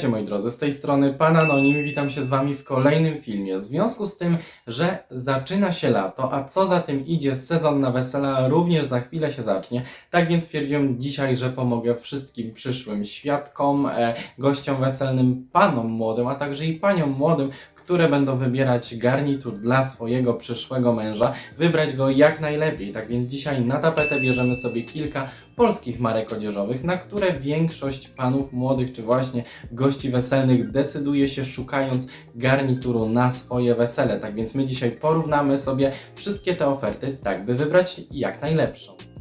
Cześć moi drodzy, z tej strony Pan Anonim, witam się z Wami w kolejnym filmie. W związku z tym, że zaczyna się lato, a co za tym idzie, sezon na wesela również za chwilę się zacznie, tak więc stwierdziłem dzisiaj, że pomogę wszystkim przyszłym świadkom, e, gościom weselnym, panom młodym, a także i paniom młodym, które będą wybierać garnitur dla swojego przyszłego męża, wybrać go jak najlepiej. Tak więc dzisiaj na tapetę bierzemy sobie kilka polskich marek odzieżowych, na które większość panów młodych czy właśnie gości weselnych decyduje się szukając garnituru na swoje wesele. Tak więc my dzisiaj porównamy sobie wszystkie te oferty, tak by wybrać jak najlepszą.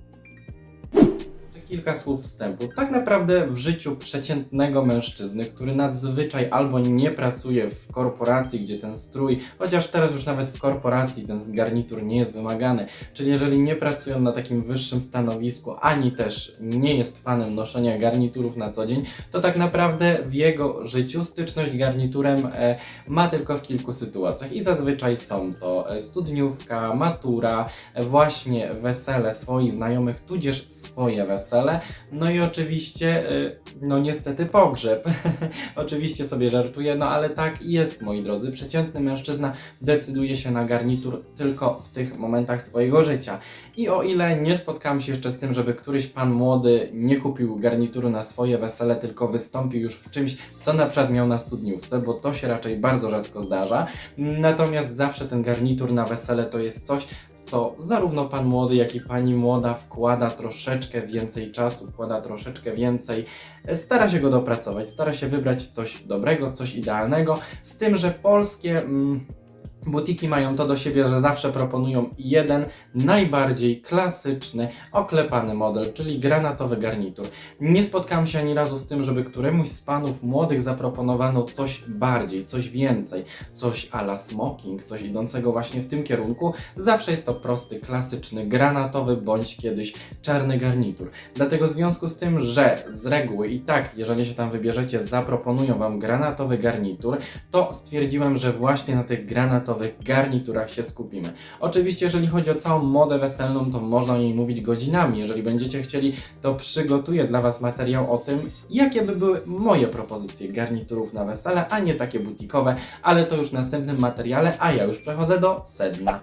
Kilka słów wstępu. Tak naprawdę w życiu przeciętnego mężczyzny, który nadzwyczaj albo nie pracuje w korporacji, gdzie ten strój, chociaż teraz już nawet w korporacji ten garnitur nie jest wymagany, czyli jeżeli nie pracują na takim wyższym stanowisku, ani też nie jest fanem noszenia garniturów na co dzień, to tak naprawdę w jego życiu styczność garniturem e, ma tylko w kilku sytuacjach i zazwyczaj są to e, studniówka, matura, e, właśnie wesele swoich znajomych, tudzież swoje wesele, no i oczywiście, e, no niestety pogrzeb. oczywiście sobie żartuję, no ale tak jest, moi drodzy. Przeciętny mężczyzna decyduje się na garnitur tylko w tych momentach swojego życia. I o ile nie spotkałem się jeszcze z tym, żeby któryś pan młody nie kupił garnituru na swoje wesele, tylko wystąpił już w czymś, co na przykład miał na studniówce, bo to się raczej bardzo rzadko zdarza. Natomiast zawsze ten garnitur na wesele to jest coś, co zarówno pan młody, jak i pani młoda wkłada troszeczkę więcej czasu, wkłada troszeczkę więcej, e, stara się go dopracować, stara się wybrać coś dobrego, coś idealnego, z tym, że polskie. Mm, Butiki mają to do siebie, że zawsze proponują jeden najbardziej klasyczny, oklepany model, czyli granatowy garnitur. Nie spotkałem się ani razu z tym, żeby któremuś z panów młodych zaproponowano coś bardziej, coś więcej, coś a la smoking, coś idącego właśnie w tym kierunku. Zawsze jest to prosty, klasyczny, granatowy bądź kiedyś czarny garnitur. Dlatego w związku z tym, że z reguły i tak, jeżeli się tam wybierzecie, zaproponują wam granatowy garnitur, to stwierdziłem, że właśnie na tych granatowych garniturach się skupimy. Oczywiście, jeżeli chodzi o całą modę weselną, to można o niej mówić godzinami. Jeżeli będziecie chcieli, to przygotuję dla Was materiał o tym, jakie by były moje propozycje garniturów na wesele, a nie takie butikowe, ale to już w następnym materiale, a ja już przechodzę do sedna.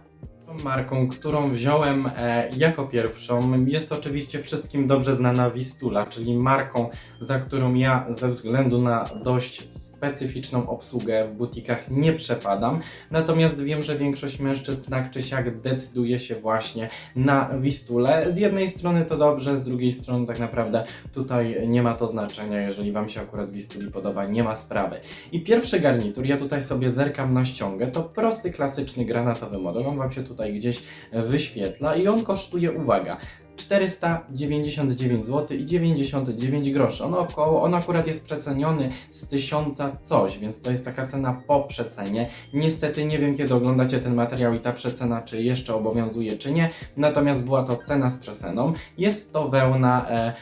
Marką, którą wziąłem e, jako pierwszą, jest oczywiście wszystkim dobrze znana Wistula, czyli marką, za którą ja ze względu na dość specyficzną obsługę w butikach nie przepadam. Natomiast wiem, że większość mężczyzn tak czy siak decyduje się właśnie na Wistulę. Z jednej strony to dobrze, z drugiej strony tak naprawdę tutaj nie ma to znaczenia. Jeżeli Wam się akurat Wistuli podoba, nie ma sprawy. I pierwszy garnitur, ja tutaj sobie zerkam na ściągę, to prosty, klasyczny granatowy model. On Wam się tutaj gdzieś wyświetla i on kosztuje, uwaga, 499 zł i 99 groszy. On, około, on akurat jest przeceniony z 1000 coś, więc to jest taka cena po przecenie. Niestety nie wiem kiedy oglądacie ten materiał i ta przecena czy jeszcze obowiązuje czy nie, natomiast była to cena z przeceną. Jest to wełna e,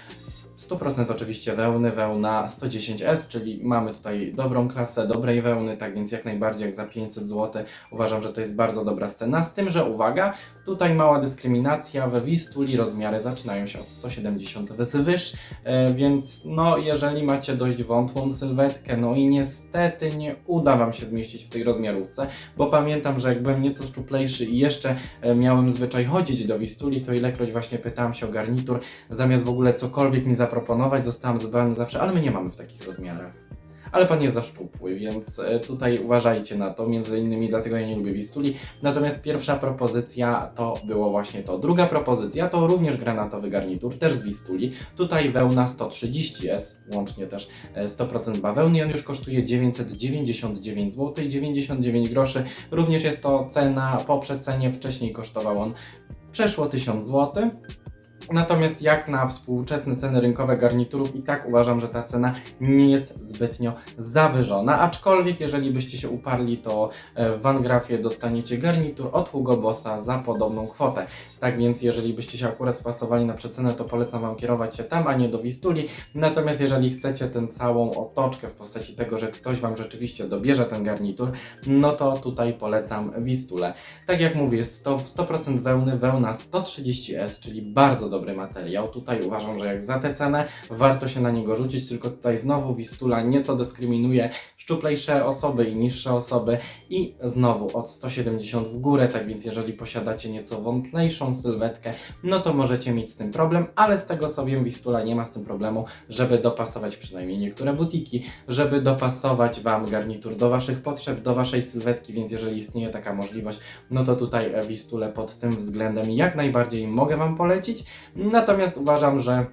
100% oczywiście wełny, wełna 110S, czyli mamy tutaj dobrą klasę, dobrej wełny, tak więc jak najbardziej jak za 500 zł uważam, że to jest bardzo dobra scena. Z tym, że uwaga, tutaj mała dyskryminacja, we Wistuli rozmiary zaczynają się od 170 wzwyż, e, więc no jeżeli macie dość wątłą sylwetkę, no i niestety nie uda Wam się zmieścić w tej rozmiarówce, bo pamiętam, że jak byłem nieco szczuplejszy i jeszcze e, miałem zwyczaj chodzić do Wistuli, to ilekroć właśnie pytałem się o garnitur, zamiast w ogóle cokolwiek mi zaproponować, zostałem zadbany zawsze, ale my nie mamy w takich rozmiarach. Ale pan jest za szczupły, więc e, tutaj uważajcie na to, między innymi dlatego ja nie lubię Wistuli. Natomiast pierwsza propozycja to było właśnie to. Druga propozycja to również granatowy garnitur, też z Wistuli. Tutaj wełna 130S, łącznie też e, 100% bawełny i on już kosztuje 999 zł i 99 groszy. Również jest to cena po przecenie, wcześniej kosztował on przeszło 1000 zł. Natomiast jak na współczesne ceny rynkowe garniturów i tak uważam, że ta cena nie jest zbytnio zawyżona, aczkolwiek jeżeli byście się uparli, to e, w Vangrafie dostaniecie garnitur od Hugo Bossa za podobną kwotę. Tak więc jeżeli byście się akurat wpasowali na przecenę, to polecam Wam kierować się tam, a nie do Wistuli. Natomiast jeżeli chcecie tę całą otoczkę w postaci tego, że ktoś Wam rzeczywiście dobierze ten garnitur, no to tutaj polecam Wistulę. Tak jak mówię, jest to w 100% wełny, wełna 130S, czyli bardzo dobra dobry materiał. Tutaj uważam, że jak za tę cenę warto się na niego rzucić, tylko tutaj znowu Wistula nieco dyskryminuje szczuplejsze osoby i niższe osoby i znowu od 170 w górę, tak więc jeżeli posiadacie nieco wątlejszą sylwetkę, no to możecie mieć z tym problem, ale z tego co wiem Wistula nie ma z tym problemu, żeby dopasować przynajmniej niektóre butiki, żeby dopasować Wam garnitur do Waszych potrzeb, do Waszej sylwetki, więc jeżeli istnieje taka możliwość, no to tutaj e, Wistulę pod tym względem jak najbardziej mogę Wam polecić. Natomiast uważam, że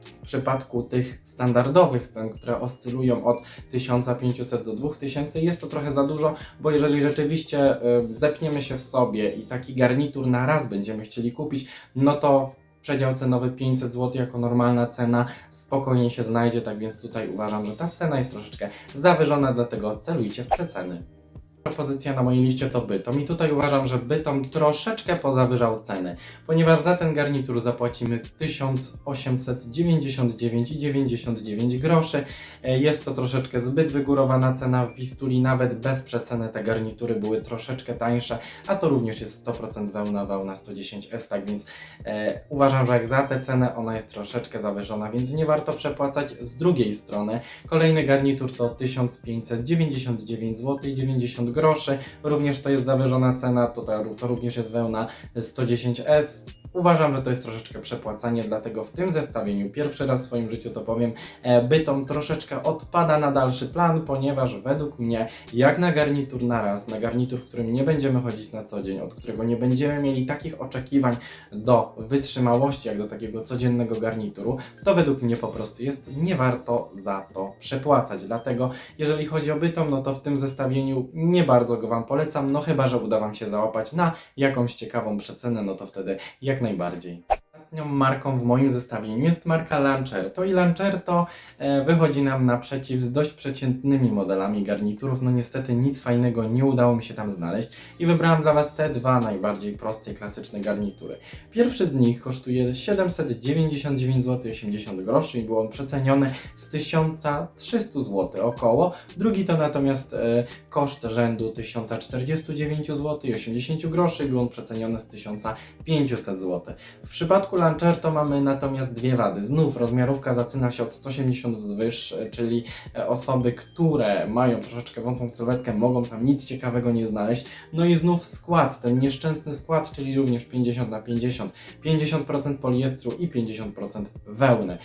w przypadku tych standardowych cen, które oscylują od 1500 do 2000, jest to trochę za dużo, bo jeżeli rzeczywiście y, zepniemy się w sobie i taki garnitur na raz będziemy chcieli kupić, no to przedział cenowy 500 zł jako normalna cena spokojnie się znajdzie, tak więc tutaj uważam, że ta cena jest troszeczkę zawyżona, dlatego celujcie w przeceny. Propozycja na mojej liście to Bytom i tutaj uważam, że Bytom troszeczkę pozawyżał ceny, ponieważ za ten garnitur zapłacimy 1899,99 groszy. E, Jest to troszeczkę zbyt wygórowana cena w Wistuli, nawet bez przeceny te garnitury były troszeczkę tańsze, a to również jest 100% wełna, wełna 110S, tak więc e, uważam, że jak za tę cenę ona jest troszeczkę zawyżona, więc nie warto przepłacać. Z drugiej strony kolejny garnitur to 1599 zł 90 groszy, również to jest zawyżona cena, to, to, również jest wełna 110S. Uważam, że to jest troszeczkę przepłacanie, dlatego w tym zestawieniu pierwszy raz w swoim życiu to powiem, e, Bytom troszeczkę odpada na dalszy plan, ponieważ według mnie jak na garnitur na raz, na garnitur, w którym nie będziemy chodzić na co dzień, od którego nie będziemy mieli takich oczekiwań do wytrzymałości, jak do takiego codziennego garnituru, to według mnie po prostu jest nie warto za to przepłacać. Dlatego jeżeli chodzi o Bytom, no to w tym zestawieniu nie bardzo go Wam polecam, no chyba, że uda Wam się załapać na jakąś ciekawą przecenę, no to wtedy jak najbardziej. Ostatnią marką w moim zestawieniu jest marka Lancerto i Lancerto e, wychodzi nam naprzeciw z dość przeciętnymi modelami garniturów. No niestety nic fajnego nie udało mi się tam znaleźć i wybrałem dla Was te dwa najbardziej proste i klasyczne garnitury. Pierwszy z nich kosztuje 799 zł 80 groszy i był on przeceniony z 1300 zł około. Drugi to natomiast e, koszt rzędu 1049 zł 80 groszy i był on przeceniony z 1500 zł. W przypadku Lancerto mamy natomiast dwie wady. Znów rozmiarówka zaczyna się od 180 wzwyż, e, czyli e, osoby, które mają troszeczkę wątłą sylwetkę, mogą tam nic ciekawego nie znaleźć. No i znów skład, ten nieszczęsny skład, czyli również 50 na 50. 50% poliestru i 50% wełny.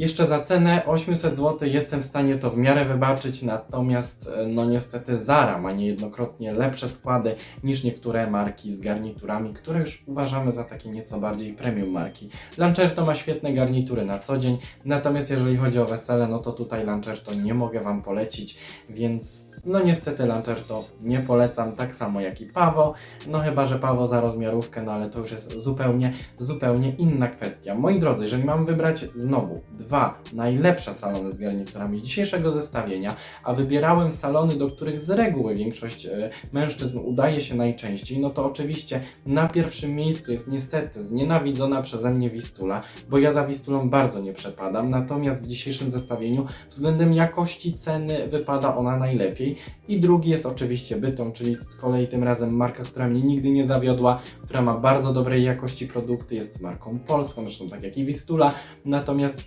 Jeszcze za cenę 800 zł jestem w stanie to w miarę wybaczyć, natomiast e, no niestety Zara ma niejednokrotnie lepsze składy niż niektóre marki z garniturami, które już uważamy za takie nieco bardziej premium marki. Lancerto ma świetne garnitury na co dzień, natomiast jeżeli chodzi o wesele, no to tutaj Lancerto nie mogę Wam polecić, więc no niestety Lancerto nie polecam, tak samo jak i Pawo, no chyba, że Pawo za rozmiarówkę, no ale to już jest zupełnie, zupełnie inna kwestia. Moi drodzy, jeżeli mam wybrać znowu dwa najlepsze salony z garniturami dzisiejszego zestawienia, a wybierałem salony, do których z reguły większość e, mężczyzn udaje się najczęściej, no to oczywiście na pierwszym miejscu jest niestety znienawidzona przeze mnie Wistula, bo ja za Wistulą bardzo nie przepadam, natomiast w dzisiejszym zestawieniu względem jakości ceny wypada ona najlepiej i drugi jest oczywiście Bytom, czyli z kolei tym razem marka, która mnie nigdy nie zawiodła, która ma bardzo dobrej jakości produkty, jest marką polską, zresztą tak jak i Wistula, natomiast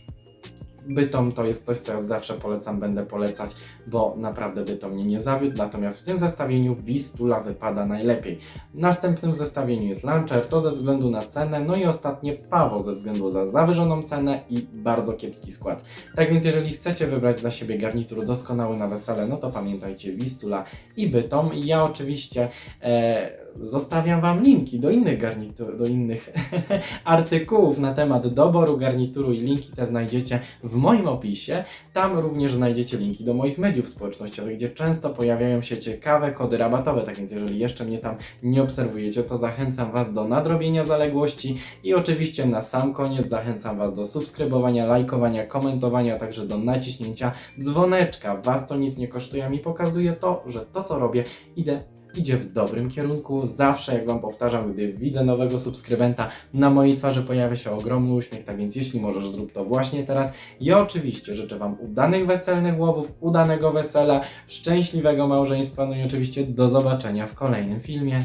Bytom to jest coś, co ja zawsze polecam, będę polecać, bo naprawdę Bytom mnie nie zawiódł, natomiast w tym zestawieniu Wistula wypada najlepiej. W następnym zestawieniu jest Launcher, to ze względu na cenę, no i ostatnie Pawo ze względu za zawyżoną cenę i bardzo kiepski skład. Tak więc jeżeli chcecie wybrać dla siebie garnitur doskonały na wesele, no to pamiętajcie Wistula i Bytom. Ja oczywiście e, zostawiam Wam linki do innych garnitur, do innych artykułów na temat doboru garnituru i linki te znajdziecie w moim opisie. Tam również znajdziecie linki do moich mediów społecznościowych, gdzie często pojawiają się ciekawe kody rabatowe. Tak więc jeżeli jeszcze mnie tam nie obserwujecie, to zachęcam Was do nadrobienia zaległości i oczywiście na sam koniec zachęcam Was do subskrybowania, lajkowania, komentowania, także do naciśnięcia dzwoneczka. Was to nic nie kosztuje, mi pokazuje to, że to co robię idę idzie w dobrym kierunku. Zawsze, jak Wam powtarzam, gdy widzę nowego subskrybenta, na mojej twarzy pojawia się ogromny uśmiech, tak więc jeśli możesz, zrób to właśnie teraz. Ja oczywiście życzę Wam udanych weselnych łowów, udanego wesela, szczęśliwego małżeństwa, no i oczywiście do zobaczenia w kolejnym filmie.